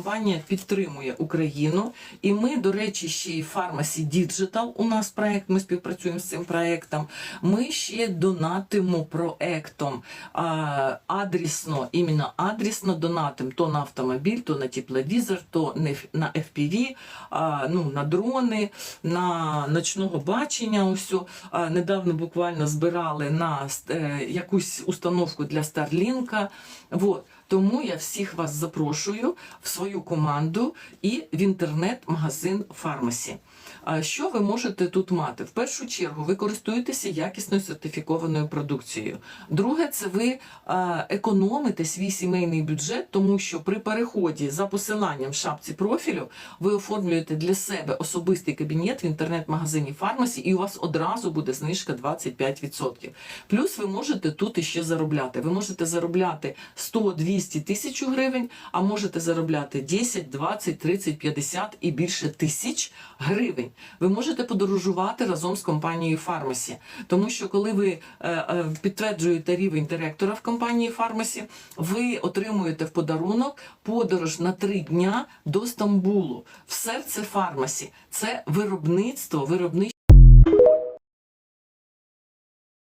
компанія підтримує Україну, і ми, до речі, ще й Pharmacy Digital, у нас проект, ми співпрацюємо з цим проектом. Ми ще донатимо проектом а, адресно, іменно адресно донатимо то на автомобіль, то на тепловізор, то на FPV, а, ну, на дрони, на ночного бачення. Усьо. А, недавно буквально збирали на е, якусь установку для Старлінка. Вот. Тому я всіх вас запрошую в свою команду і в інтернет-магазин Фармасі. Що ви можете тут мати? В першу чергу ви користуєтеся якісною сертифікованою продукцією. Друге, це ви економите свій сімейний бюджет, тому що при переході за посиланням в шапці профілю ви оформлюєте для себе особистий кабінет в інтернет-магазині Фармасі, і у вас одразу буде знижка 25%. Плюс ви можете тут іще заробляти. Ви можете заробляти 100, 200 тисяч гривень, а можете заробляти 10, 20, 30, 50 і більше тисяч гривень. Ви можете подорожувати разом з компанією Фармасі, тому що коли ви е, е, підтверджуєте рівень директора в компанії Фармасі, ви отримуєте в подарунок подорож на три дня до Стамбулу в серце Фармасі. Це виробництво, виробниче